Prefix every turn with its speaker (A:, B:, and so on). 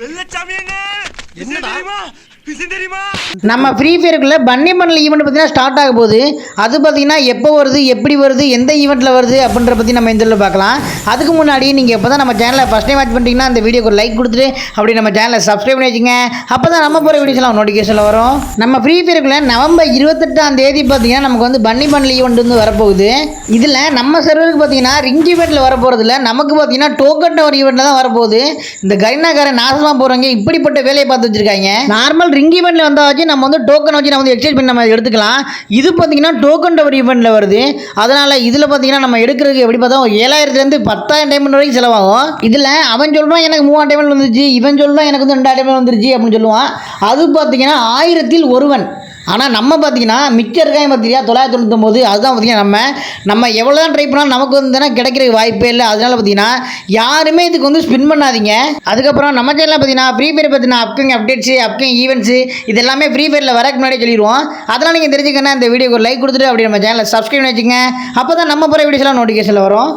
A: வெள்ளச்சாமி என்ன தெரியுமா?
B: நம்ம ஃப்ரீ ஃபயருக்குள்ள பன்னி மண்ணில் ஈவெண்ட் பார்த்தீங்கன்னா ஸ்டார்ட் ஆக போகுது. அது பார்த்தீங்கன்னா எப்போ வருது எப்படி வருது எந்த ஈவெண்ட்டில் வருது அப்படின்ற பற்றி நம்ம இந்த பார்க்கலாம். அதுக்கு முன்னாடி நீங்கள் எப்போ தான் நம்ம சேனலை ஃபஸ்ட் டைம் வாட்ச் பண்ணிட்டீங்கன்னா அந்த வீடியோக்கு லைக் கொடுத்துட்டு அப்படி நம்ம சேனலை சப்ஸ்கிரைப் பண்ணி வச்சுங்க. அப்போ தான் நம்ம போகிற வீடியோஸ்லாம் நோட்டிஃபிகேஷனில் வரும். நம்ம ஃப்ரீ ஃபயருக்குள்ள நவம்பர் இருபத்தெட்டாம் தேதி பார்த்தீங்கன்னா நமக்கு வந்து பன்னி மண்ணில் ஈவெண்ட் வந்து வரப்போகுது. இதில் நம்ம சர்வருக்கு பார்த்தீங்கன்னா ரிங் ஈவெண்ட்டில் வரப்போகிறதுல நமக்கு பார்த்தீங்கன்னா டோக்கன் டவர் ஈவெண்ட்டில் தான் வரப்போகுது. இந்த கரினாக்காரன் நாசமாக போகிறவங்க இப்படிப்பட்ட வேலையை பார்த்து வச்சிருக்காங்க. நார்மல் ரிங் ஈவெண்ட்டில் வந்தாச்சு நம்ம வந்து டோக்கன் வச்சு நம்ம வந்து எக்ஸ்சேஞ்ச் பண்ணி நம்ம எடுத்துக்கலாம். இது பார்த்தீங்கன்னா டோக்கன் டவர் ஈவெண்ட்டில் வருது. அதனால் இதில் பார்த்தீங்கன்னா நம்ம எடுக்கிறதுக்கு எப்படி பார்த்தா ஏழாயிரத்துலேருந்து பத்தாயிரம் டைமண்ட் வரைக்கும் செலவாகும். இதில் அவன் சொல்கிறான் எனக்கு மூவாயிரம் டைமண்ட் வந்துருச்சு. இவன் சொல்கிறான் எனக்கு வந்து ரெண்டாயிரம் டைமண்ட் வந்துருச்சு அப்படின்னு சொல்லுவான். அது பார்த்தீங்கன்னா ஆயிரத்தில் ஒருவன். ஆனால் நம்ம பார்த்தீங்கன்னா மிச்சம் இருக்காங்க பார்த்தியா தொள்ளாயிரத்தி தொண்ணூத்தொம்பது அதுதான் பார்த்தீங்கன்னா நம்ம நம்ம எவ்வளோ தான் ட்ரை பண்ணாலும் நமக்கு வந்து தானே வாய்ப்பே இல்லை. அதனால பார்த்தீங்கன்னா யாருமே இதுக்கு வந்து ஸ்பின் பண்ணாதீங்க. அதுக்கப்புறம் நம்ம சேனலில் பார்த்தீங்கன்னா ஃப்ரீ ஃபயர் பார்த்தீங்கன்னா அப்கமிங் அப்டேட்ஸு அப்கமிங் ஈவெண்ட்ஸு இது எல்லாமே ஃப்ரீ ஃபயரில் வரக்கு முன்னாடியே சொல்லிடுவோம் அதெல்லாம் நீங்கள் தெரிஞ்சுக்கணும் இந்த வீடியோக்கு லைக் கொடுத்துட்டு அப்படி நம்ம சேனலை சப்ஸ்கிரைப் பண்ணி வச்சுங்க அப்போ தான் நம்ம போகிற வீடியோஸ்லாம் நோட்டிஃபிகேஷனில் வரும்.